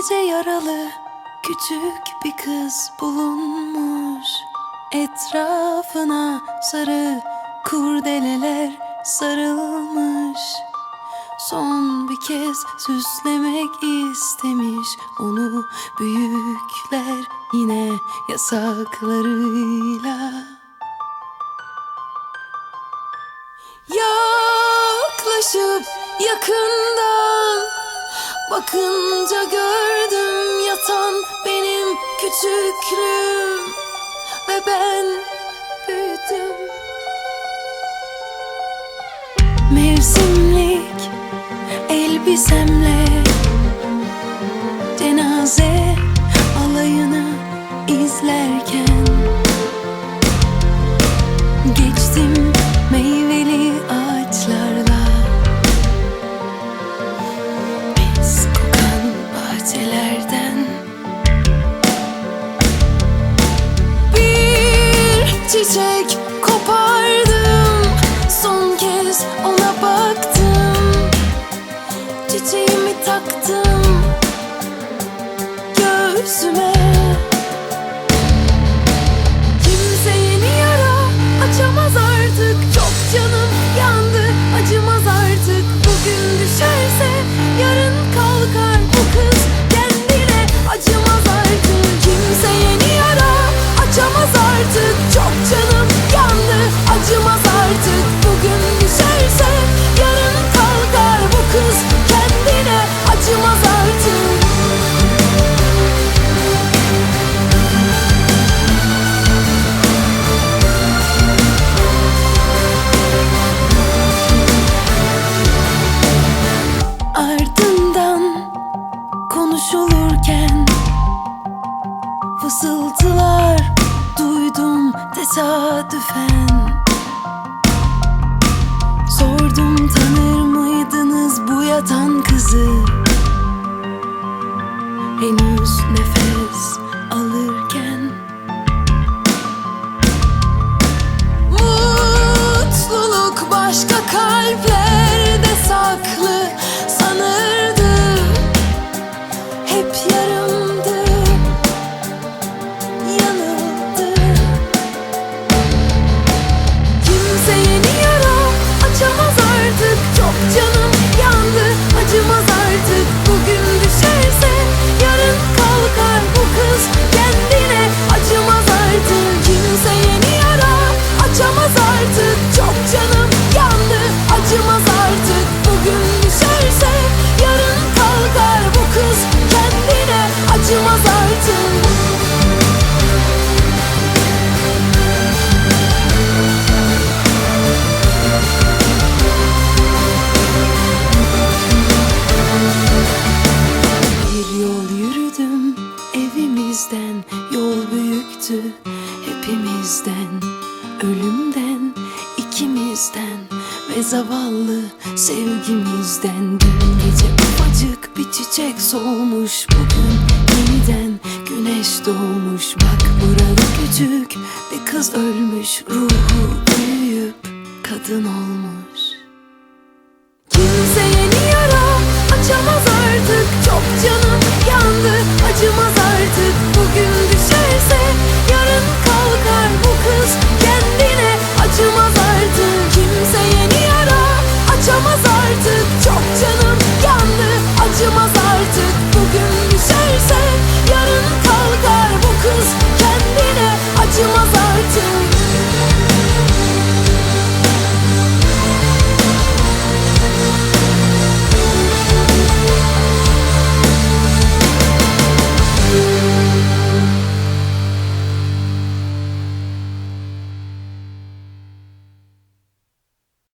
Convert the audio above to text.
gece yaralı küçük bir kız bulunmuş. Etrafına sarı kurdeleler sarılmış. Son bir kez süslemek istemiş. Onu büyükler yine yasaklarıyla. Yaklaşıp yakından Bakınca gördüm yatan benim küçüklüğüm Ve ben büyüdüm. Mevsimlik elbisemle se konuşulurken Fısıltılar duydum tesadüfen. Sordum tanır mıydınız bu yatan kızı? Henüz nefes Ölümden ikimizden Ve zavallı sevgimizden. Dün gece ufacık bir çiçek solmuş Bugün yeniden güneş doğmuş. Bak burada küçük bir kız ölmüş Ruhu büyüyüp kadın olmuş